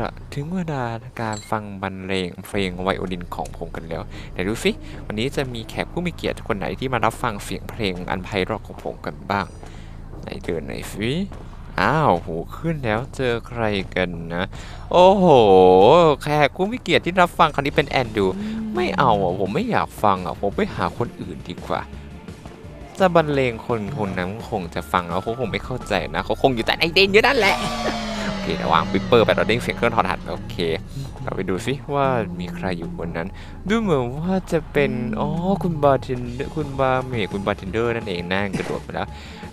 ละถึงเวลาการฟังบรรเลงเพลงไวโอลินของผมกันแล้วเดี๋ยวดูสิวันนี้จะมีแขกผู้มีเกียรติคนไหนที่มารับฟังเสียงเพลงอันไพเราะของผมกันบ้างไหนเดินหน่อยสิอ้าวหูขึ้นแล้วเจอใครกันนะ โอ้โห แขกผู้มีเกียรติที่รับฟังคราวนี้เป็นแอนดู ไม่เอาอะผมไม่อยากฟังอะผมไปหาคนอื่นดีกว่าจะบรรเลงคนคนนั้นคงจะฟังแล้วเขาคงไม่เข้าใจนะเขาคงอยู่แต่ในเดนอยู่นั่นแหละ เคเดี๋ยววางปิปเปอร์ไปเราเด้งเสียงเครื่องโทอทัศน์โอเค เราไปดูซิว่ามีใครอยู่บนนั้น ดูเหมือนว่าจะเป็นอ๋อคุณบาร์เทนคุณบาร์เมย์คุณบาร์เทนเดอร์นั่นเองนั่งกระโดดไปแล้ว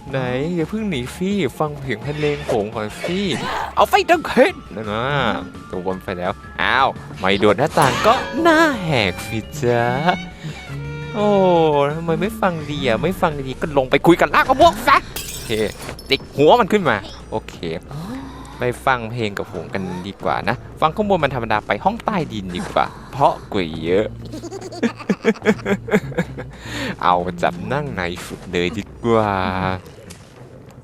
ไหนอย่าเพิ่งหนีฟี่ฟังเสียงเพลงผมก่อนฟี่เอาไฟดังขึ้นนะนะตัวบนไปแล้วอ้าวไม่โดดหน้าต่างก็หน้าแหกสิจ้าโอ้ทำไมไม่ฟังดีอะไม่ฟังดีก็ลงไปคุยกันลากกระบอกซะโอเคติกหัวมันขึ้นมา โอเค ไปฟังเพลงกับผมกันดีกว่านะ ฟังข้างบนมันธรรมดาไปห้องใต้ดินดีกว่า เพราะกว่าเยอะ เอาจับนั่งในสุดเลยดีกว่า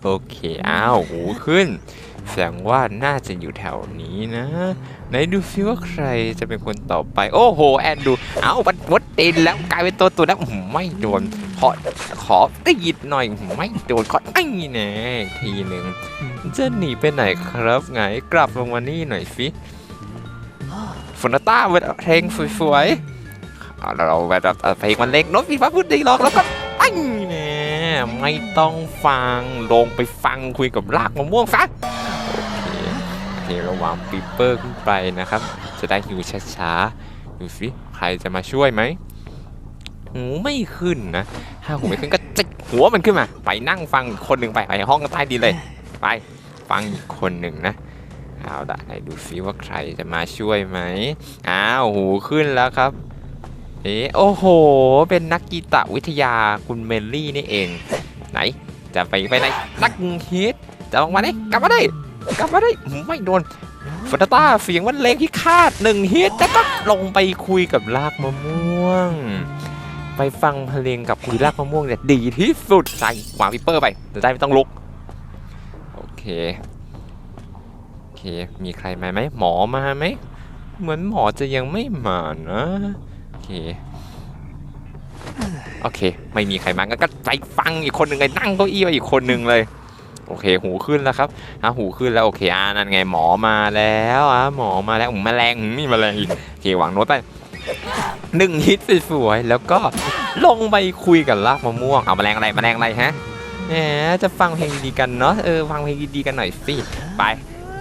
โอเค อ้าวหูขึ้น แสดงว่าน่าจะอยู่แถวนี้นะ ไหนดูซิว่าใครจะเป็นคนต่อไป โอ้โห แอนดู เอ้ามันวดตินแล้วกลายเป็นตัวตัวแล้วอื้อหือไม่โดน ขอขอตีดหน่อยไม่โดนขอไอ้แน่ทีหนึ่งจะหนีไปไหนครับไงกลับลงมานี่หน่อยสิฝนต้าเวทเพลงสวยๆเอาเราแบบเพลงมันเล็กน้ตฟีฟ้าพูดดีหรอกแล้วก็ ไม่ต้องฟังลงไปฟังคุยกับรากมะม่วงซะโอเคโอเคเราวางปีเปอร์ขึ้นไปนะครับ จะได้หิวช้าๆดูสิใครจะมาช่วยไหมหูไม่ขึ้นนะถ้าหูไม่ขึ้นก็จิกหัวมันขึ้นมา ไปนั่งฟังคนหนึ่งไปไปห้องใต้ดินเลย ไปฟังอีกคนหนึ่งนะเอาละไหนดูซิว่าใครจะมาช่วยไหมอ้าวหูขึ้นแล้วครับ เอ๊ะโอ้โห เป็นนักกีตวิทยาคุณเมลลี่นี่เอง ไหน จะไปไปไหนนักฮิตจะออกมาไหนกลับมาได้กลับมาได้ไม่โดนฟอนต้าเสียงวันเลงที่คาดหนึ่งฮิตแล้วก็ลงไปคุยกับลากมะม่วง ไปฟังเพลงกับคุยลากมะม่วงเนี่ยดีที่สุดใส่วางพิปเปอร์ไปจะได้ไม่ต้องลุก โอเคโอเค มีใครมาไหมหมอมาไหมเหมือนหมอจะยังไม่มานะ เค โอเค ไม่มีใครมาก็ไปฟังอีกคนหนึ่งเลยนั่งเก้าอี้ไว้อีกคนหนึ่งเลย โอเค หูขึ้นแล้วครับอะหูขึ้นแล้วโอเคอ่านั่นไงหมอมาแล้วอะหมอมาแล้วอืมแมลงอืมมีแมลงอีกโอเควางโน้ตไปหนึ่งฮิตสวยๆแล้วก็ลงไปคุยกับลากมะม่วงเอาแมลงอะไรแมลงอะไรฮะแหมจะฟังเพลงดีๆกันเนาะเออฟังเพลงดีๆกันหน่อยสิไป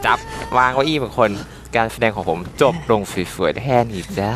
จับวางเก้าอี้บางคน การแสดงของผมจบลงสวยๆแค่นี้จ้า